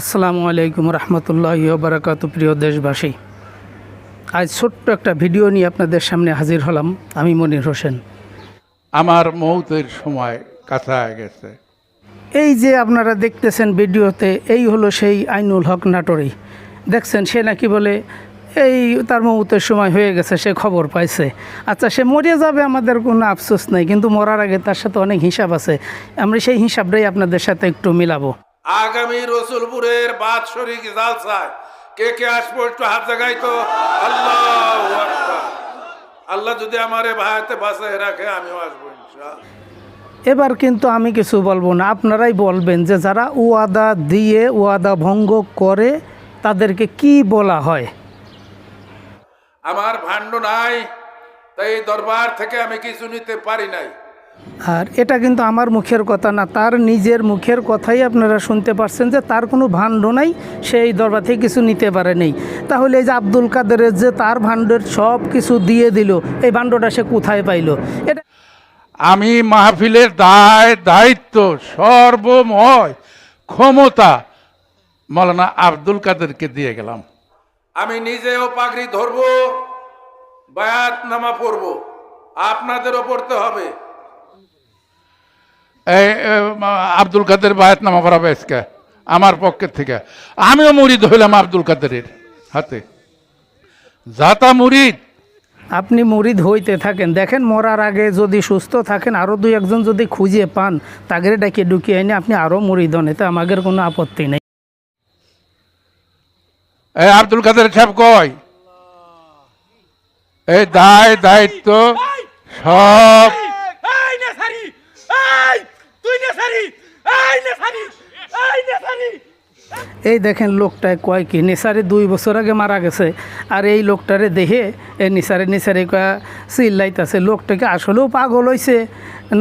আসসালামু আলাইকুম রহমতুল্লাহ বারাকাতু প্রিয় দেশবাসী। আজ ছোট্ট একটা ভিডিও নিয়ে আপনাদের সামনে হাজির হলাম আমি মনির হোসেন। আমার মৌতের সময় কাছায় গেছে। এই যে আপনারা দেখতেছেন ভিডিওতে এই হলো সেই আইনুল হক নাটোরি। দেখছেন সে নাকি বলে এই তার মৌতের সময় হয়ে গেছে সে খবর পাইছে। আচ্ছা সে মরে যাবে আমাদের কোনো আফসোস নাই কিন্তু মরার আগে তার সাথে অনেক হিসাব আছে। আমরা সেই হিসাবটাই আপনাদের সাথে একটু মিলাবো। আগামী রসুলপুরের বাৎসরিক জালসায় কে কে আসব একটু হাত জাগাই তো? আল্লাহ আল্লাহ যদি আমারে ভাইতে বাসায় রাখে আমিও আসব। এবার কিন্তু আমি কিছু বলব না আপনারাই বলবেন যে যারা ওয়াদা দিয়ে ওয়াদা ভঙ্গ করে তাদেরকে কি বলা হয়? আমার ভাণ্ড নাই তাই দরবার থেকে আমি কিছু নিতে পারি নাই। আর এটা কিন্তু আমার মুখের কথা না তার নিজের মুখের কথাই আপনারা শুনতে পারছেন যে তার কোনো ভাণ্ড নাই সেই দরবার থেকে কিছু নিতে পারে নেই। তাহলে এই যে আব্দুল কাদেরের যে তার ভাণ্ডের সব কিছু দিয়ে দিল এই ভাণ্ডটা সে কোথায় পাইলো? এটা আমি মাহফিলের দায় দায়িত্ব সর্বময় ক্ষমতা মৌলানা আব্দুল কাদেরকে দিয়ে গেলাম। আমি নিজেও পাগড়ি ধরবো বায়াত নামা পড়ব আপনাদেরও পড়তে হবে। আব্দুল কাদের বায়াত নামা করাবে আজকে আমার পক্ষের থেকে। আমিও মুরিদ হইলাম আব্দুল কাদেরের হাতে। যাতা মুরিদ। আপনি মুরিদ হইতে থাকেন। দেখেন মরার আগে যদি সুস্থ থাকেন আরও দুই একজন যদি খুঁজে পান তাগেরে ডাকে ঢুকিয়ে এনে আপনি আরও মুরিদ হন। এতে আমাদের কোনো আপত্তি নেই। এই আব্দুল কাদের সাহেব কয় এই দায় দায়িত্ব সব এই নেসারি এই তুই নেসারি এই দেখেন লোকটায় কয় কি? নিসারে দুই বছর আগে মারা গেছে। আর এই লোকটারে দেখে এই নিসারে নিসারে কয়া চিল্লাইতেছে, লোকটাকে আসলেও পাগল হইছে।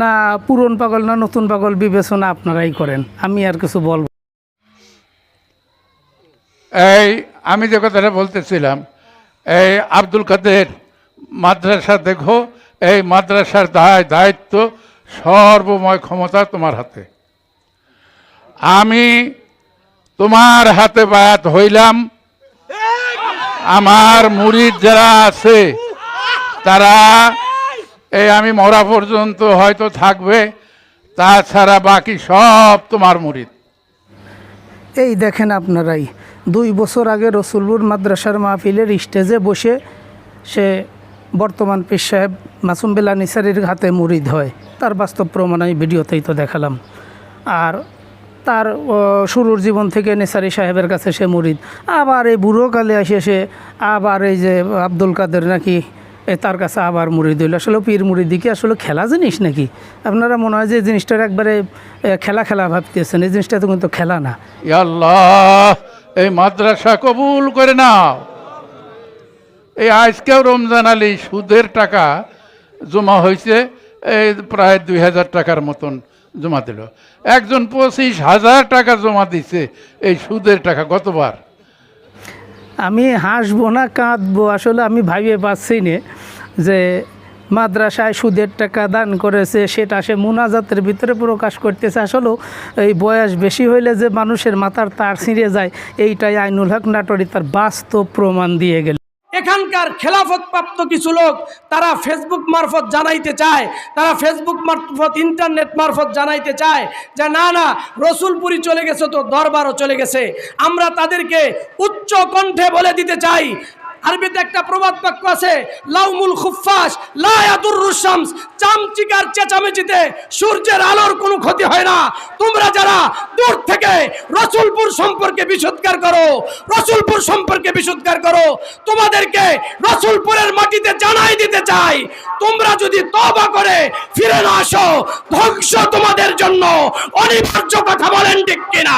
না পুরন পাগল, না নতুন পাগল, বিবেচনা আপনারাই করেন। আমি আর কিছু বলব এই, আমি যে কথাটা বলতেছিলাম, এই আব্দুল কাদের মাদ্রাসা দেখো, এই মাদ্রাসার দায় দায়িত্ব সর্বময় ক্ষমতা তোমার হাতে। আমি তোমার হাতে বায়াত হইলাম। আমার মুরিদ যারা আছে, তারা এই আমি মরা পর্যন্ত হয়তো থাকবে, তাছাড়া বাকি সব তোমার মুরিদ। এই দেখেন আপনারাই, দুই বছর আগে রসুলপুর মাদ্রাসার মাহফিলের স্টেজে বসে সে বর্তমান পীর সাহেব মাসুম বেলা নিসারির হাতে মুরিদ হয়। তার বাস্তব প্রমাণ আমি ভিডিওতেই তো দেখালাম। আর তার শুরুর জীবন থেকে নেসারি সাহেবের কাছে সে মুরিদ। আবার এই বুড়ো কালে আসে সে, আবার এই যে আব্দুল কাদের নাকি তার কাছে আবার মুড়ি দিল আসলে পীর মুড়ি দিকে আসলে খেলা জিনিস নাকি? আপনারা মনে হয় যে জিনিসটার একবারে খেলা খেলা ভাবতেছেন। এই জিনিসটা তো কিন্তু খেলা না। এই মাদ্রাসা কবুল করে নাও। এই আজকেও রমজান আলী সুদের টাকা জমা হয়েছে এই প্রায় দুই হাজার টাকার মতন। জমা দিল। একজন পঁচিশ হাজার টাকা জমা দিছে, এই সুদের টাকা গতবার আমি হাসবো না, কাঁদবো, আসলে আমি ভাবিয়ে পাচ্ছি না যে মাদ্রাসায় সুদের টাকা দান করেছে, সেটা সে মুনাজাতের ভিতরে প্রকাশ করতেছে। আসলেও এই বয়স বেশি হইলে যে মানুষের মাথার তার ছিঁড়ে যায়, এইটাই আইনুল হক নাটরি তার বাস্তব প্রমাণ দিয়ে গেল। এখানকার খেলাফত প্রাপ্ত কিছু লোক তারা ফেসবুক মারফত জানাইতে চায়, তারা ফেসবুক মারফত ইন্টারনেট মারফত জানাইতে চায় যে, না না, রসুলপুরি চলে গেছে তো দরবারও চলে গেছে। আমরা তাদেরকে উচ্চ কণ্ঠে বলে দিতে চাই আরবিতে একটা প্রবাদ বাক্য আছে, লাউমুল খুফাস লায়াদুর রুশামস চামচিকার চেঁচামেচিতে সূর্যের আলোর কোনো ক্ষতি হয় না। তোমরা যারা দূর থেকে রসুলপুর সম্পর্কে বিশুদ্ধার করো, রসুলপুর সম্পর্কে বিশুদ্ধার করো, তোমাদেরকে রসুলপুরের মাটিতে জানাই দিতে চাই, তোমরা যদি তবা করে ফিরে না আসো, ধ্বংস তোমাদের জন্য অনিবার্য কথা বলেন ঠিক কিনা।